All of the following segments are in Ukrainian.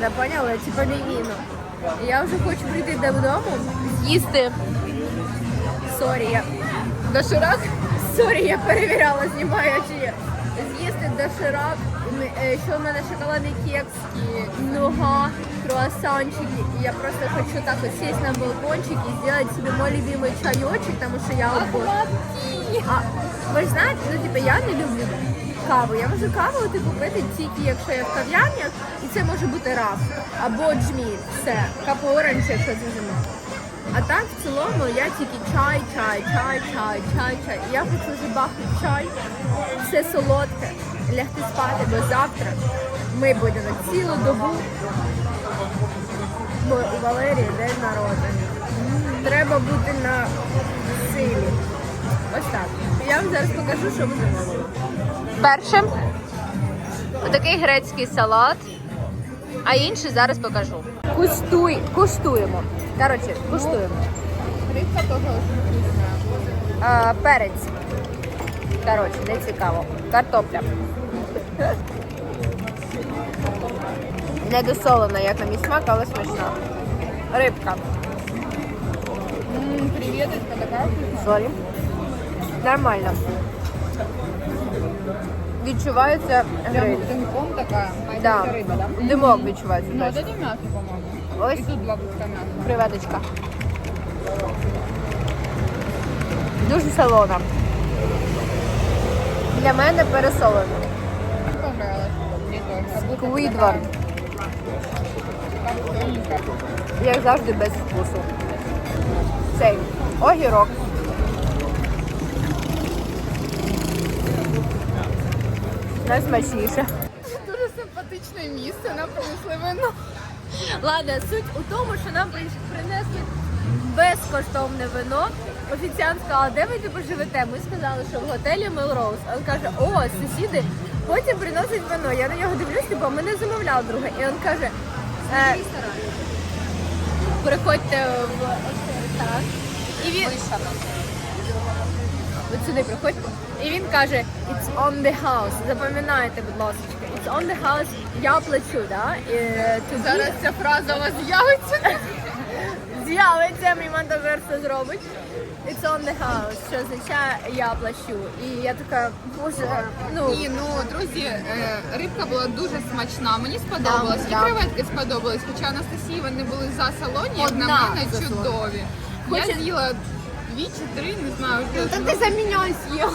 типа поняла? Типа мівіну. І Я вже хочу прийти додому, з'їсти. Сорі, я доширак. Сорі, я перевіряла, знімаю чи є. З'їсти доширак, е, що в мене шоколадний кекс, і нуга, круасанчики. І я просто хочу так от сесть на балкончик і зробити собі мой любимий чайочок, тому що я от... А ви знаєте, ну типу, я не люблю каву. Я можу каву типу пити тільки якщо я в кав'ярнях, і це може бути раф або джміль. Все, капу оранж, якщо це зима. А так в цілому я тільки чай, чай, чай, чай, чай, чай. Я хочу забахати чай, все солодке, лягти спати, бо завтра ми будемо цілу добу, бо у Валерії день народження. Треба бути на силі. Ось так. Я вам зараз покажу, що ми замовили. Перше, отакий грецький салат, а інший зараз покажу. Куштуй, куштуємо. Коротше, куштуємо. Рибка теж. А, перець. Коротше, не цікаво. Картопля. Недосолена, як на мій смак, але смачна. Рибка. Креветочка така. Сорі. Нормально. Відчувається гриль. дымком така, майже Да. риба, да? Димок відчувається. Ну, точно. це м'ясо, по-моєму. Ось І тут два куска м'яса. креветочка. Дуже солона. Для мене пересолено. Понравилось. Мне тоже. Как будто. Як завжди без вкусу. Цей огірок. Найсмачніше. Дуже симпатичне місце, нам принесли вино. Ладно, суть у тому, що нам принесли безкоштовне вино. Офіціант сказала, де ви типу живете? Ми сказали, що в готелі Мелроуз. Він каже, о, сусіди, потім приносять вино. Я на нього дивлюсь, типу, ми не замовляли друге. І він каже, е, приходьте в оцей. І він От сюди приходьте. І він каже, it's on the house. Запам'ятайте, будь ласка. It's on the house. Я плачу, да? І, тоді Зараз ця фраза у вас з'явиться. з'явиться, мій монтажер все зробить. It's on the house, що означає я плачу. І я така, боже, ну Ні, ну друзі, е, рибка була дуже смачна. Мені сподобалось. І креветки сподобались. Хоча Анастасії вони були за салоні, як на мене чудові. Я з'їла дві чи три, не знаю. та Ну, ти за мене з'їв.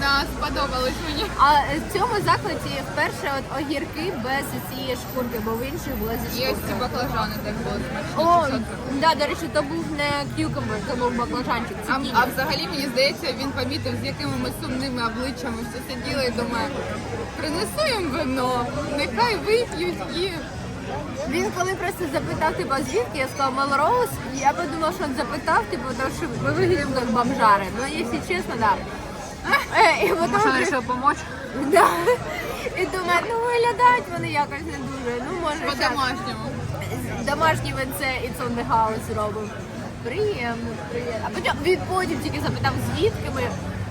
Да, сподобалось мені. А в цьому закладі вперше от огірки без цієї шкурки, бо в інших була зі Є ці баклажани були смачні. О, да, до речі, то був не кюкумбер, то був баклажанчик. А, цукіні. а взагалі мені здається, він помітив, з якими ми сумними обличчями все сиділи і думає, принесу їм вино, нехай вип'ють і Він коли просто запитав, типу, звідки, я сказала Мелроуз, я подумала, що він запитав, типу, тому що ми виглядаємо як бомжари. Ну, якщо чесно, да. Е, І потім... вирішив допомогти. Да. І думаю, ну виглядають вони якось не дуже. Ну, може. По-домашньому. домашнє венце It's on the house робив. Приємно, приємно. А потім він потім тільки запитав, звідки ми.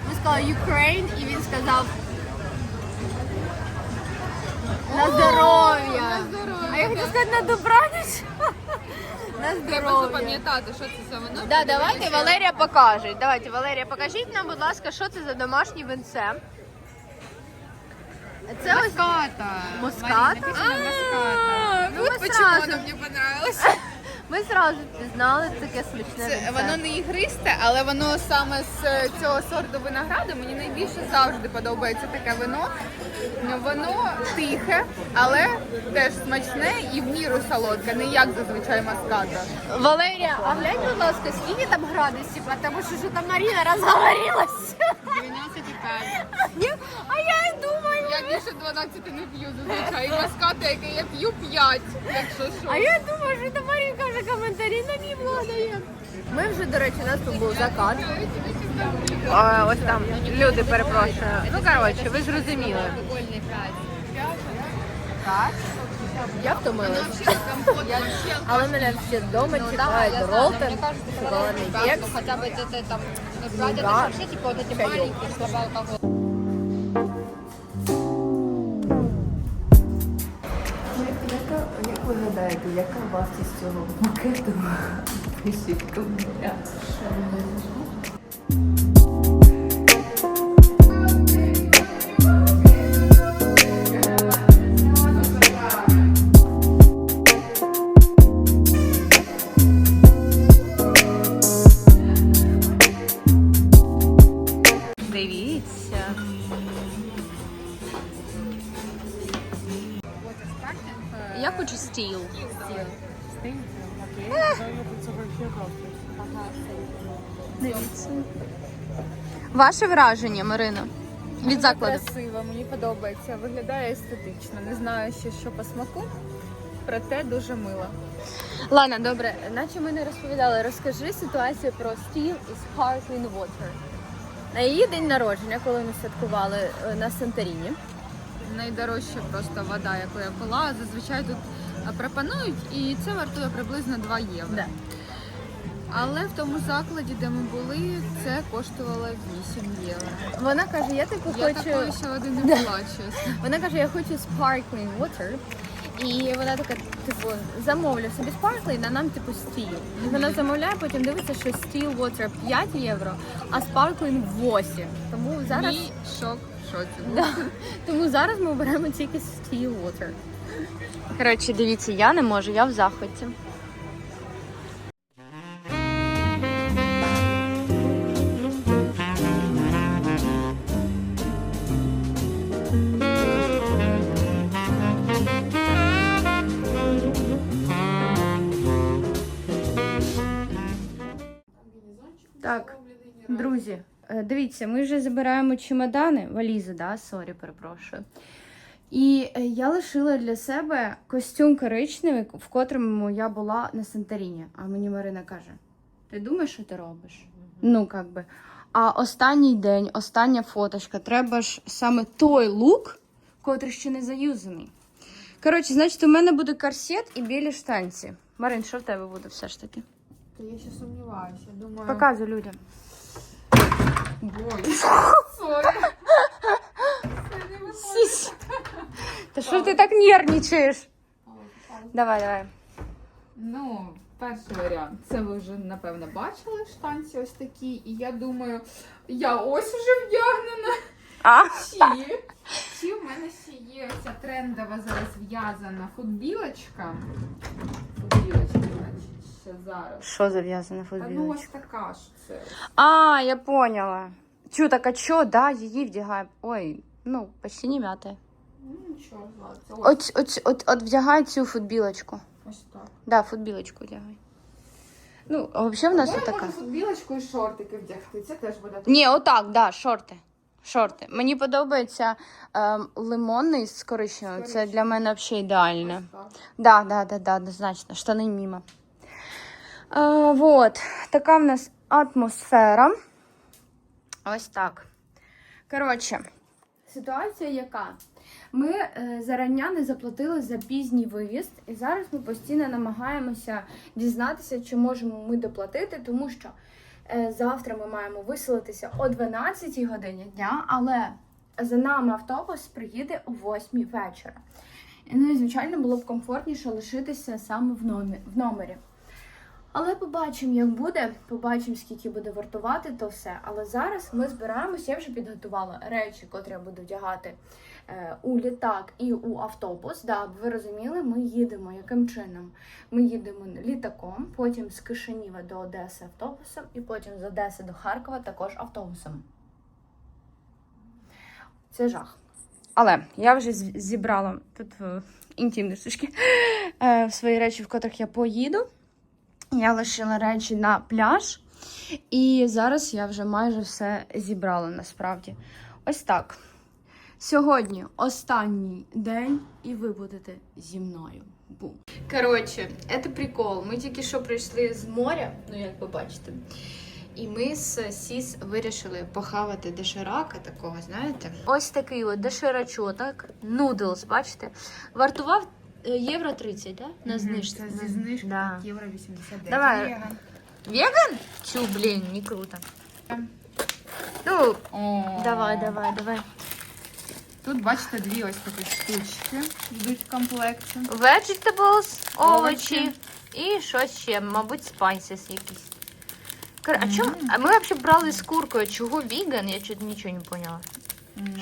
Ми сказали Ukraine, і він сказав на здоров'я. на здоров'я, А я хотіла сказати на добраніч. На Треба здоров'я. запам'ятати, що це за вино. Да, давайте Валерія покаже. Давайте, Валерія, покажіть нам, будь ласка, що це за домашнє винце. Це ось Моската. Моската? Марина, Моската. Ну, Вот почему оно мне понравилось. Ми зразу пізнали таке смачне Це, воно не ігристе, але воно саме з цього сорту винограду мені найбільше завжди подобається таке вино. Воно тихе, але теж смачне і в міру солодке, не як зазвичай маската. Валерія, а глянь, будь ласка, скільки там градусів, тому що що там Марина розговорилась. 12,5. А я і думаю. Я більше 12 не п'ю зазвичай. І маскати, яке я п'ю п'ять, якщо що. А я думаю, що до Марінка вже коментарі на мій влог дає. Ми вже, до речі, у нас тут був закат. А, ось там люди перепрошую. Ну, коротше, ви ж розуміли. Так. Я втомилась. Але мене ще вдома чекають ролтон, шоколадний кекс. хотя бы где-то там Ну это да. вообще типа вот эти Чайок. маленькие слабоалкогольные. Яка, Вартість цього пакету? Пишіть в коментарях. Я хочу стіл. Дивіться. Ваше враження, Марина, від закладу. Красиво, мені подобається. Виглядає естетично. Не знаю ще що по смаку, проте дуже мило. Ладно, добре, наче ми не розповідали. Розкажи ситуацію про стіл із Sparkling Water. На її день народження, коли ми святкували е, на Санторіні. Найдорожча просто вода, яку я пила. Зазвичай тут пропонують, і це вартує приблизно 2 євро. Да. Але в тому закладі, де ми були, це коштувало 8 євро. Вона каже, я типу Я хочу. такої ще води не пила, чесно. Вона каже, я хочу sparkling water. І вона така, типу, замовлю собі sparkling, а нам типу стіл. І вона замовляє, потім дивиться, що steel water 5 євро, а sparkling 8. Тому зараз, Мій шок шоці. да, тому зараз ми беремо тільки steel water. Коротше, дивіться, я не можу, я в захваті. Дивіться, ми вже забираємо чемодани, валізи, да, сорі, перепрошую. І е, я лишила для себе костюм коричневий, в котрому я була на Санторіні. А мені Марина каже: Ти думаєш, що ти робиш? Ну, як би. А останній день, остання фоточка, треба ж саме той лук, котрий ще не заюзаний. Коротше, значить, у мене буде корсет і білі штанці. Марин, що в тебе буде все ж таки? Та я ще сумніваюся. Думаю, Показуй людям. Бой. Сорі. Сісь. Та що ти так нервничаєш? Давай, давай. Ну, перший варіант. Це ви вже напевно бачили штанці ось такі. І я думаю, я ось уже вдягнена. А? Чи, чи в мене ще є ця трендова зараз в'язана футбілочка. Футбілочка, значить, ще зараз. Що зав'язана Та ну ось така ж це. А, я поняла. Чу, так а чо, да, її вдягає. Ой, ну, почти не м'яте. Ну нічого, ладно. Це ось, От, от, от, от вдягай цю футбілочку. ось так. Да, футбілочку вдягай. Ну, а взагалі в нас Або я така. можу футбілочку і шортики вдягти. Це теж буде Ні, отак, да, шорти. Шорти. Мені подобається ем, лимонний з коричневим. Це для мене взагалі ідеально. ось так. Да, да, да, да, однозначно. Штани мимо. А, вот. Така в нас атмосфера. Ось так. Коротше, ситуація яка? Ми е, зарання не заплатили за пізній виїзд, і зараз ми постійно намагаємося дізнатися, чи можемо ми доплатити, тому що е, завтра ми маємо виселитися о 12 годині дня, але за нами автобус приїде о 8 вечора. Ну і звичайно було б комфортніше лишитися саме в номері. В. Але побачимо, як буде, побачимо, скільки буде вартувати то все. Але зараз ми збираємося, я вже підготувала речі, котрі я буду вдягати е, у літак і у автобус. Да, ви розуміли, ми їдемо яким чином? Ми їдемо літаком, потім з Кишинєва до Одеси автобусом, і потім з Одеси до Харкова також автобусом. Це жах. Але я вже зібрала тут е, інтимні штучки е, свої речі, в котрих я поїду. Я лишила речі на пляж, і зараз я вже майже все зібрала насправді. Ось так. Сьогодні останній день, і ви будете зі мною. Бум. Коротше, це прикол. Ми тільки що прийшли з моря, ну як ви бачите. І ми з Сіс вирішили похавати доширака такого, знаєте? Ось такий от доширачоток, нудлс, бачите? Вартував євро 30, да? На знижці. Це зі знижки Да. євро 89. Давай. Веган. Веган? Чу, блін, не круто. Ну, О. давай, давай, давай. Тут бачите дві ось такі штучки йдуть в комплекті. Vegetables, овочі Овочі. і щось ще, мабуть, spices якісь. Кор- А, чому? а ми взагалі брали з куркою. Чого віган? Я чуть нічого не поняла.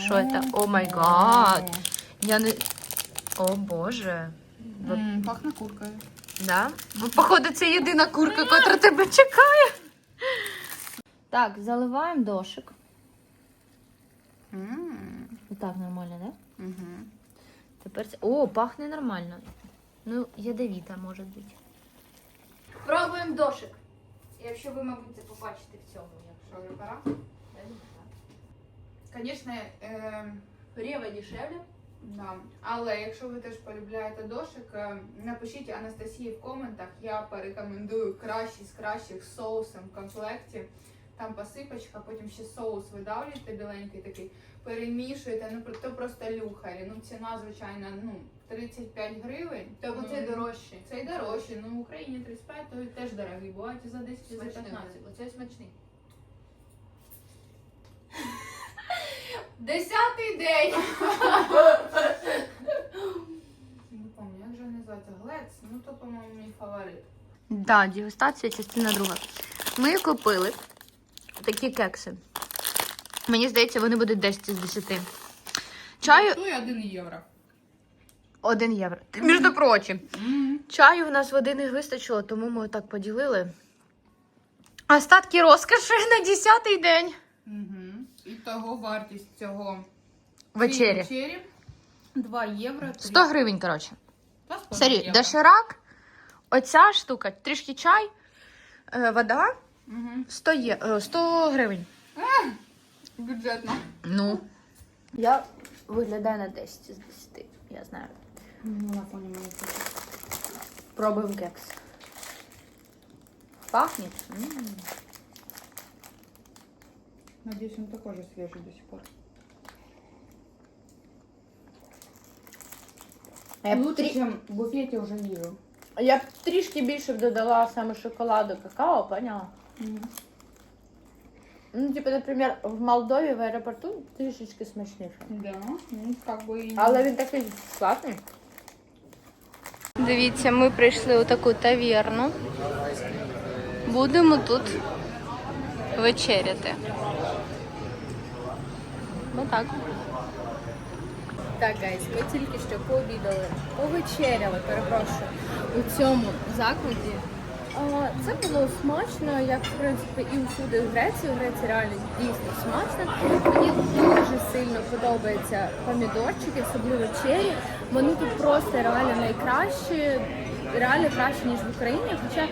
Що це? О май гад. Я не. О боже. М, Пахне куркою. Да? Ну, Походу, це єдина курка, яка тебе чекає. Так, заливаємо дошик. М, Так, нормально, да? мгм. Тепер це. О, пахне нормально. Ну, ядовіта, може бути. Пробуємо дошик. Якщо ви, мабуть, це побачите в цьому, якщо Що, пора? Звісно, е, Рева дешевле. Да. але якщо ви теж полюбляєте дошик, е, напишіть Анастасії в коментах. Я порекомендую кращий з кращих соусом в комплекті. Там посипочка, потім ще соус видавлюєте біленький такий, перемішуєте, ну то просто люхарі. Ну ціна, звичайно, ну 35 гривень. Тобто це Ну, дорожче. Це й дорожче. Ну в Україні 35, то теж дорогі. Бувають і за 10 і за 15. Оце смачний. Десятий день. Не пам'ятаю, як же він називається? Глец? Ну то, по-моєму, мій фаворит. Да, дегустація, частина друга. Ми купили такі кекси. Мені здається, вони будуть 10 з 10. Чаю Стоїть 1 євро. 1 євро. Між прочим. Чаю в нас води не вистачило, тому ми так поділили. Остатки розкоші на 10-й день. Угу. І того вартість цього Вечері. вечері 2 євро. 100 гривень, коротше. Сорі, доширак, оця штука, трішки чай, е, вода, Мгм. 100, є, е, 100 гривень. Бюджетно. Ну. Я виглядаю на 10 з 10, я знаю. Ну, на фоні мене це. Пробуємо кекс. Пахне? М. Надеюсь, он такой же свежий до сих пор. Я б, Лучше, трі... чем в буфете уже вижу. я б трішки більше б додала саме шоколаду, какао, поняла? Ну, типу, наприклад, в Молдові в аеропорту трішечки смачніше. Да, ну как бы и... Але він такий складний. Дивіться, ми прийшли у таку таверну. Будемо тут вечеряти. Отак. Так, гайс, ми тільки що пообідали, повечеряли, перепрошую, у цьому закладі. Це було смачно, як в принципі і усюди в Греції. В Греції реально дійсно смачно. Мені дуже сильно подобаються помідорчики, особливо чері. Вони тут просто реально найкращі, реально краще, ніж в Україні. Хоча,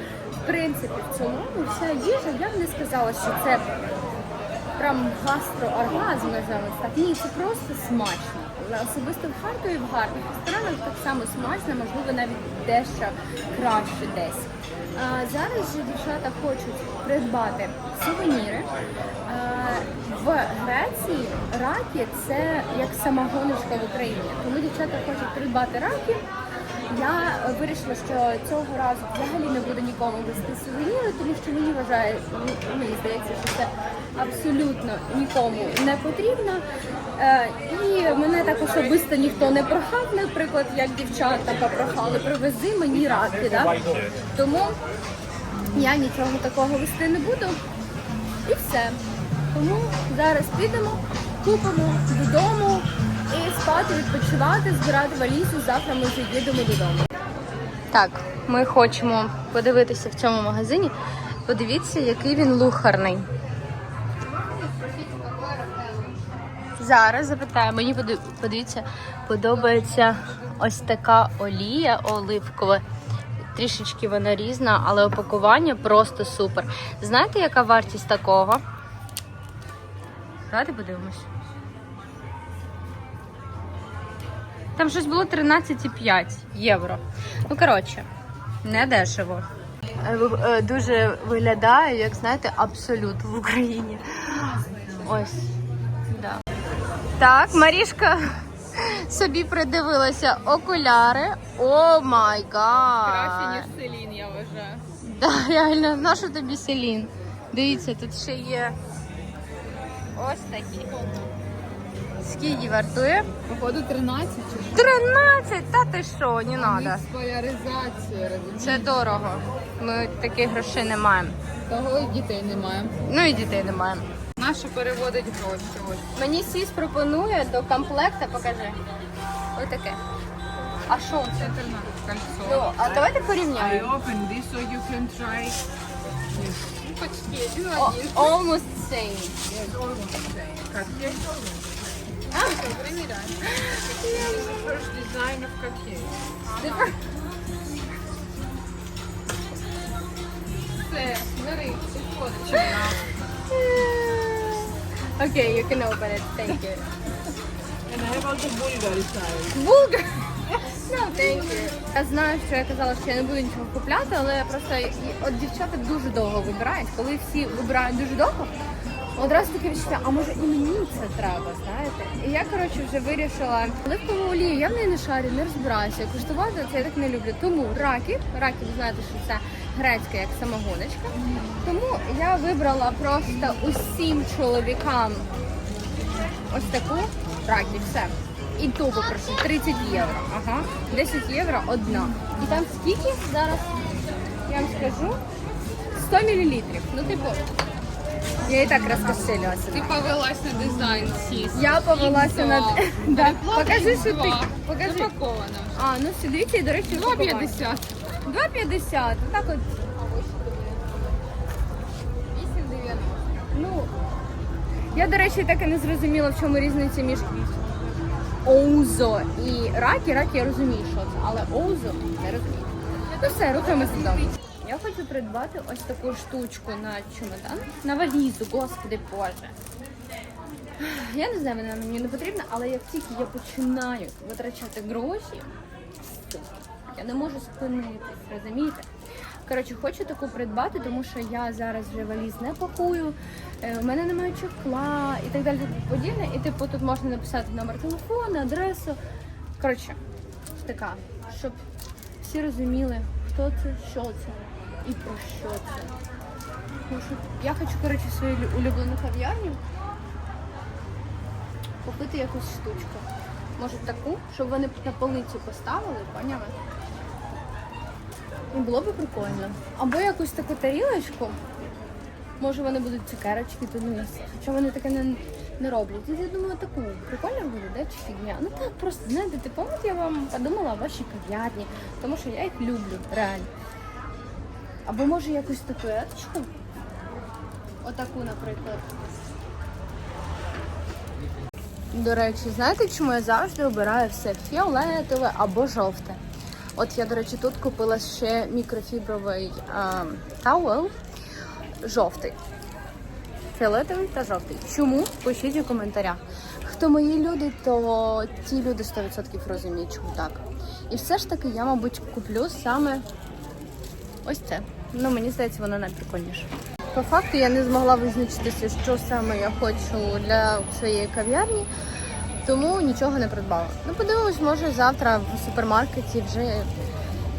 в принципі, в цілому вся їжа, я б не сказала, що це прям гастрооргазм називаємо так. Ні, це просто смачно. Особисто в Харкові в гарних ресторанах так само смачно, можливо, навіть дещо краще десь. А, зараз же дівчата хочуть придбати сувеніри. А, в Греції раки це як самогоночка в Україні. Тому дівчата хочуть придбати раки. Я вирішила, що цього разу взагалі не буду нікому вести сувеніри, тому що мені вважає, ну, мені здається, що це абсолютно нікому не потрібно. Е, і мене так особисто ніхто не прохав, наприклад, як дівчата попрохали, привези мені раки. Да? Тому я нічого такого вести не буду. І все. Тому зараз підемо, купимо додому спати, відпочивати, збирати валізу. Завтра ми вже їдемо додому. Так, ми хочемо подивитися в цьому магазині. Подивіться, який він лухарний. Зараз запитаю, мені подивіться, подобається ось така олія оливкова. Трішечки вона різна, але опакування просто супер. Знаєте, яка вартість такого? Давайте подивимось. Там щось було 13,5 євро. Ну, коротше, не дешево. Е, Дуже виглядає, як знаєте, абсолют в Україні. Ось. Да. Так, Марішка собі придивилася окуляри. О май гад! Селін, я вважаю. Да, реально, на що тобі селін? Дивіться, тут ще є ось такі. Скільки вартує? Походу 13 чи 13! Та ти що, не треба. Це дорого. Ми таких грошей не маємо. Того і дітей немає. Ну і дітей не маємо. Наша переводить гроші. Ось. Мені сіс пропонує до комплекта, покажи. Ось таке. А що це? Це 13 кольцо. Ну, а давайте I порівняємо. open this so you can try. Почти, один О- один. Almost same. Yes, almost the same. Almost Бери. Окей, you can open it. Thank you. And I have also Bulgari style. Булгар. No, thank you. Я знаю, що я казала, що я не буду нічого купляти, але просто от дівчата дуже довго вибирають. Коли всі вибирають дуже довго, одразу таке відчуття, а може і мені це треба, знаєте? І я коротше вже вирішила оливкову олію. Я в неї не шарю, не розбираюся. Куштувати це я так не люблю. Тому раки, раки, ви знаєте, що це грецька як самогоночка. Тому я вибрала просто усім чоловікам ось таку раки, все. І ту попрошу 30 євро. Ага. 10 євро одна. І там скільки зараз? Я вам скажу. 100 мл. Ну, типу, я і так розкошелювалася. Ти повелась на дизайн сіс. Я повелася на да. Покажи, що ти. Покажи. А, ну все, дивіться, і до речі, 2,50. 2,50. Отак от. 8,90. Ну, я, до речі, так і не зрозуміла, в чому різниця між оузо і ракі. Ракі я розумію, що це, але оузо не розумію. Ну все, рухаємося додому. Я хочу придбати ось таку штучку на чемодан, на валізу, господи боже. Я не знаю, вона мені не потрібна, але як тільки я починаю витрачати гроші, я не можу спинитись, розумієте? Коротше, хочу таку придбати, тому що я зараз вже валіз не пакую, е, у мене немає чохла і так далі, подібне. І типу тут можна написати номер телефону, адресу. Коротше, така, щоб всі розуміли, хто це, що це і про що це. Я хочу, коротше, свою лю- улюблену кав'ярню купити якусь штучку. Може таку, щоб вони на полицю поставили, поняли? І було б прикольно. Або якусь таку тарілочку. Може вони будуть цукерочки тут їсти. Хоча вони таке не, не роблять. І я думаю, таку прикольно буде, да, чи фігня. Ну так просто, знаєте, ти пам'ятаєте, я вам подумала о вашій кав'ярні, тому що я їх люблю, реально. Або може якусь статуеточку. Отаку, наприклад. До речі, знаєте, чому я завжди обираю все фіолетове або жовте? От я, до речі, тут купила ще мікрофібровий а, тауел жовтий. Фіолетовий та жовтий. Чому? Пишіть у коментарях. Хто мої люди, то ті люди 100% розуміють, чому так. І все ж таки я, мабуть, куплю саме ось це. Ну, мені здається, воно найприкольніше. По факту я не змогла визначитися, що саме я хочу для своєї кав'ярні, тому нічого не придбала. Ну, подивимось, може завтра в супермаркеті вже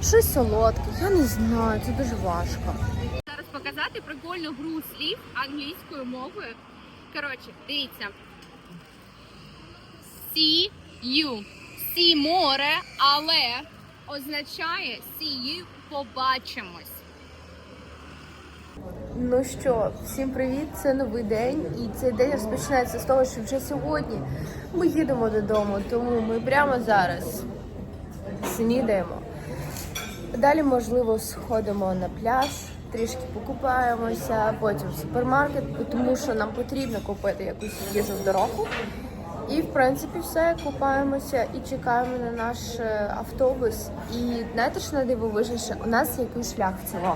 щось солодке. Я не знаю, це дуже важко. Зараз показати прикольну гру слів англійською мовою. Коротше, дивіться. See you. See море, але означає see you побачимось. Ну що, всім привіт! Це новий день, і цей день розпочинається з того, що вже сьогодні ми їдемо додому, тому ми прямо зараз снідаємо. Далі, можливо, сходимо на пляж, трішки покупаємося, потім в супермаркет, тому що нам потрібно купити якусь їжу в дорогу. І в принципі все, купаємося і чекаємо на наш е, автобус. І знаєте, що найдивовижніше? У нас який шлях. Е,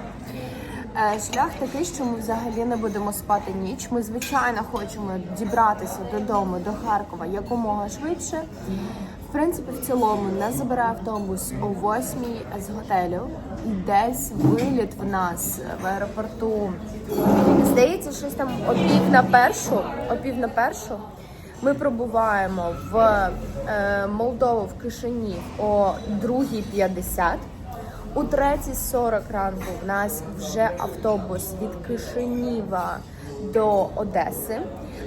Шлях такий, що ми взагалі не будемо спати ніч. Ми, звичайно, хочемо дібратися додому, до Харкова якомога швидше. В принципі, в цілому нас забере автобус о 8 з готелю. Десь виліт в нас в аеропорту. Здається, щось там о на першу. О пів на першу. Ми пробуваємо в е, Молдову в Кишині о 2.50. У 3.40 ранку в нас вже автобус від Кишиніва до Одеси.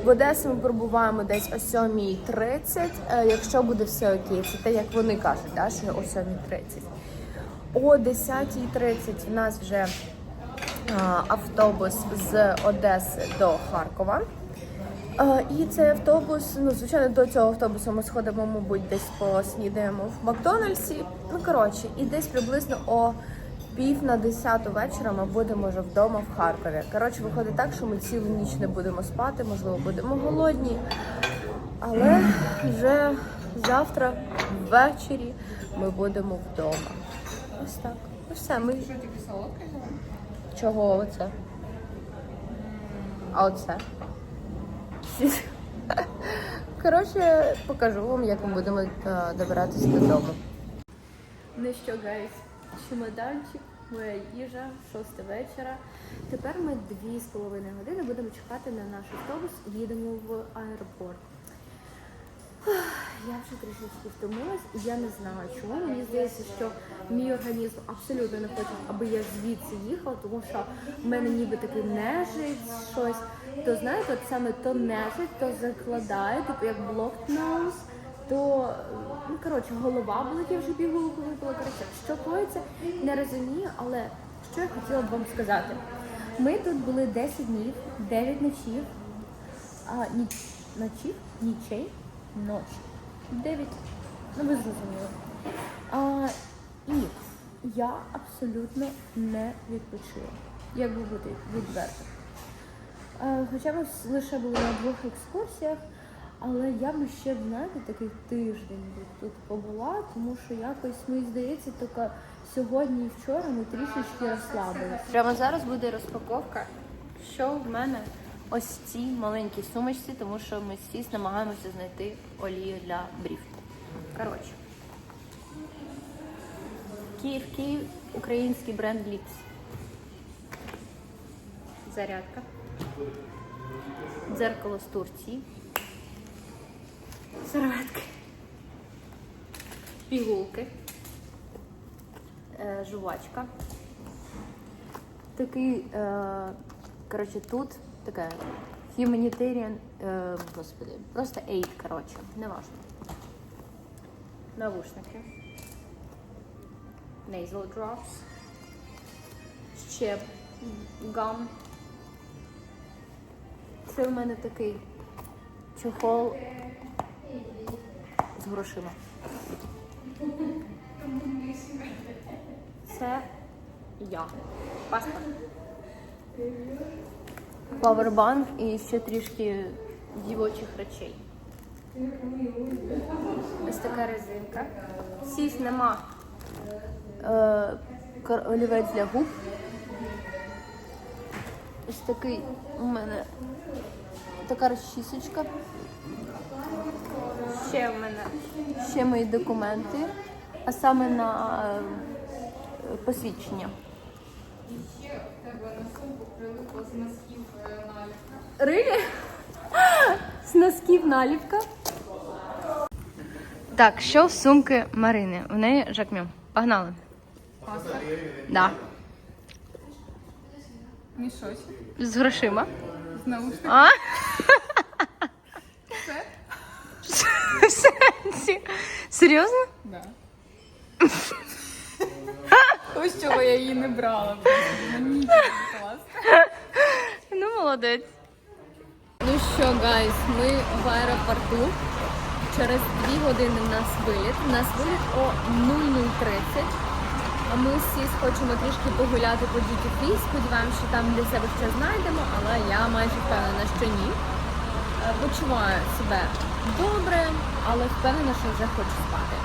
В Одесі ми пробуваємо десь о 7.30, е, якщо буде все окей. Це те, як вони кажуть, да, що о 7.30. О 10.30 в нас вже е, автобус з Одеси до Харкова. І цей автобус, ну звичайно, до цього автобусу ми сходимо, мабуть, десь поснідаємо в Макдональдсі. Ну коротше, і десь приблизно о пів на десяту вечора ми будемо вже вдома в Харкові. Коротше, виходить так, що ми цілу ніч не будемо спати, можливо, будемо голодні. Але вже завтра ввечері ми будемо вдома. Ось так. Ну все, ми. Що тільки солодке? Чого оце? А оце? Коротше, покажу вам, як ми будемо е, добиратися додому. Ну що, гайс, чемоданчик, моя їжа, шосте вечора. Тепер ми дві з половиною години будемо чекати на наш автобус, їдемо в аеропорт. Я вже трішечки втомилась, і я не знаю, чому. Мені здається, що мій організм абсолютно не хоче, аби я звідси їхала, тому що в мене ніби таки нежить щось. То знаєте, от саме то нежить, то закладає, типу як блокноуз, то ну коротше голова болить, я вже пігулку випила. Коротше, що коїться, не розумію, але що я хотіла б вам сказати. Ми тут були 10 днів, 9 ночів, а, ніч, ночів, нічей, ночі. 9, ну ви зрозуміли. А, і я абсолютно не відпочила, як би бути відверто. Хоча ми лише були на двох екскурсіях, але я би ще, знаєте, такий тиждень тут побула, тому що якось мені здається, тільки сьогодні і вчора ми трішечки розслабилися. Прямо зараз буде розпаковка, що в мене ось цій маленькій сумочці, тому що ми всі намагаємося знайти олію для брів. Коротше. Київ, Київ, український бренд Лікс. Зарядка. Дзеркало з Турції. Серветки. Пігулки. Е, жувачка. Такий, е, коротше, тут таке humanitarian, е, господи, просто aid, коротше, не важно. Навушники. Nasal drops. Ще гам. Це в мене такий чохол з грошима. Це я. Паспорт. Павербанк і ще трішки дівочих речей. Ось така резинка. Сіс нема. Е, олівець для губ. Ось такий у мене така розчісочка. Ще в мене ще мої документи, а саме на е, посвідчення. В з носків е, наліпка. Рилі? З носків наліпка. Так, що в сумки Марини? У неї жакмю. Погнали. Паспорт. Да. Мішочок. З грошима. З наушниками. А? Все? В сенсі? Серйозно? Да. Ось чого я її не брала. Мені нічого не класти. Ну, молодець. Ну що, гайс, ми в аеропорту. Через дві години в нас виліт. У нас виліт о 00.30. А ми всі хочемо трішки погуляти по Duty Free. Сподіваємося, що там для себе щось знайдемо, але я майже впевнена, що ні. Е, Почуваю себе добре, але впевнена, що вже хочу спати.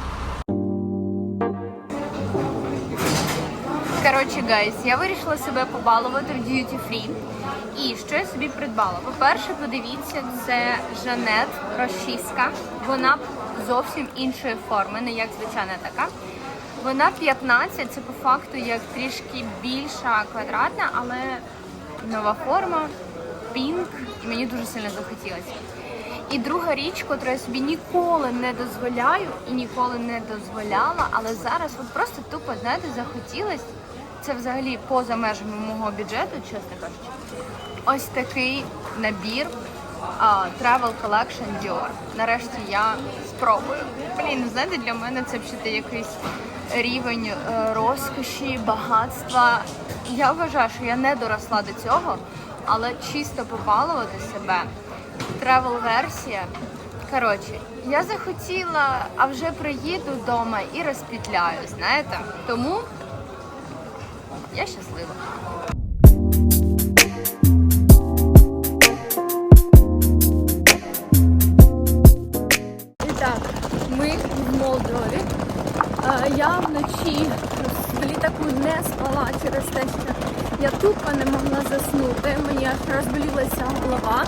Коротше, гайс, я вирішила себе побалувати в Duty Free. І що я собі придбала? По-перше, подивіться, це Жанет розчіска. Вона зовсім іншої форми, не як звичайна така. Вона 15, це по факту як трішки більша квадратна, але нова форма, пінк, і мені дуже сильно захотілося. І друга річ, котру я собі ніколи не дозволяю і ніколи не дозволяла, але зараз от просто тупо, знаєте, захотілось. Це взагалі поза межами мого бюджету, чесно кажучи. Ось такий набір а, Travel Collection Dior. Нарешті я спробую. Блін, знаєте, для мене це взагалі якийсь рівень е, розкоші, багатства. Я вважаю, що я не доросла до цього, але чисто побалувати себе. Travel версія. Коротше, я захотіла, а вже приїду вдома і розпітляю, знаєте? Тому я щаслива. Так, ми в Молдові. Я вночі в літаку не спала через те, що я тупо не могла заснути. Мені аж розболілася голова.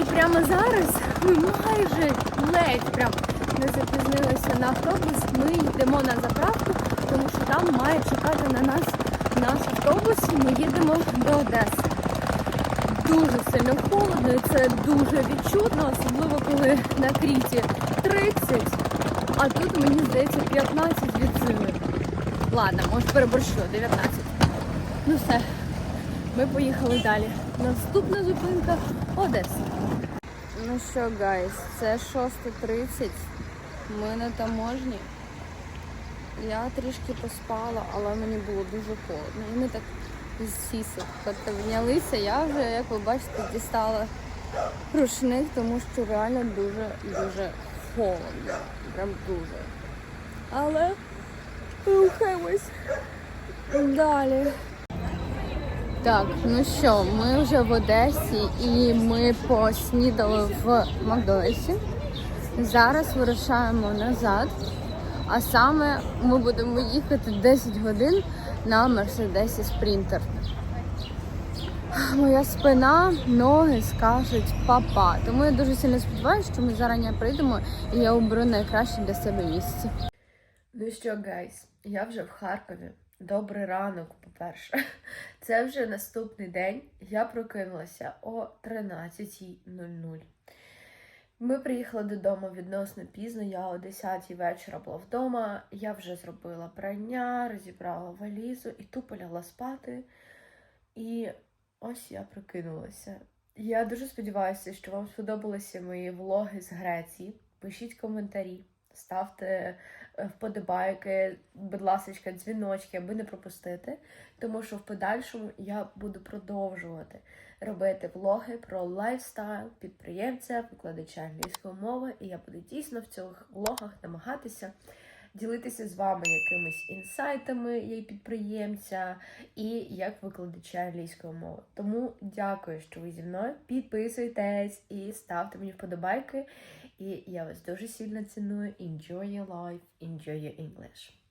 І прямо зараз ми майже ледь прям не запізнилися на автобус. Ми йдемо на заправку, тому що там має чекати на нас наш автобус. Ми їдемо до Одеси. Дуже сильно холодно, і це дуже відчутно, особливо коли на кріті 30, а тут мені здається 15 від сили. Ладно, може переборщила, 19. Ну все, ми поїхали далі. Наступна зупинка Одеса. Ну що, гайс, це 6.30. Ми на таможні. Я трішки поспала, але мені було дуже холодно. І ми так з сісок піднялися. Я вже, як ви бачите, дістала рушник, тому що реально дуже-дуже холодно. Прям дуже. Але рухаємось далі. Так, ну що, ми вже в Одесі і ми поснідали в Макдональдсі. Зараз вирушаємо назад. А саме ми будемо їхати 10 годин на Мерседесі Спринтер. Моя спина, ноги скажуть папа. Тому я дуже сильно сподіваюся, що ми зарані прийдемо і я оберу найкраще для себе місце. Ну що, гайс, я вже в Харкові. Добрий ранок, по-перше. Це вже наступний день. Я прокинулася о 13.00. Ми приїхали додому відносно пізно. Я о 10 вечора була вдома. Я вже зробила прання, розібрала валізу і тупо лягла спати. І ось я прокинулася. Я дуже сподіваюся, що вам сподобалися мої влоги з Греції. Пишіть коментарі, ставте е, вподобайки, будь ласка, дзвіночки, аби не пропустити. Тому що в подальшому я буду продовжувати робити влоги про лайфстайл підприємця, викладача англійської мови, і я буду дійсно в цих влогах намагатися ділитися з вами якимись інсайтами як підприємця і як викладача англійської мови. Тому дякую, що ви зі мною. Підписуйтесь і ставте мені вподобайки. І я вас дуже сильно ціную. Enjoy your life, enjoy your English.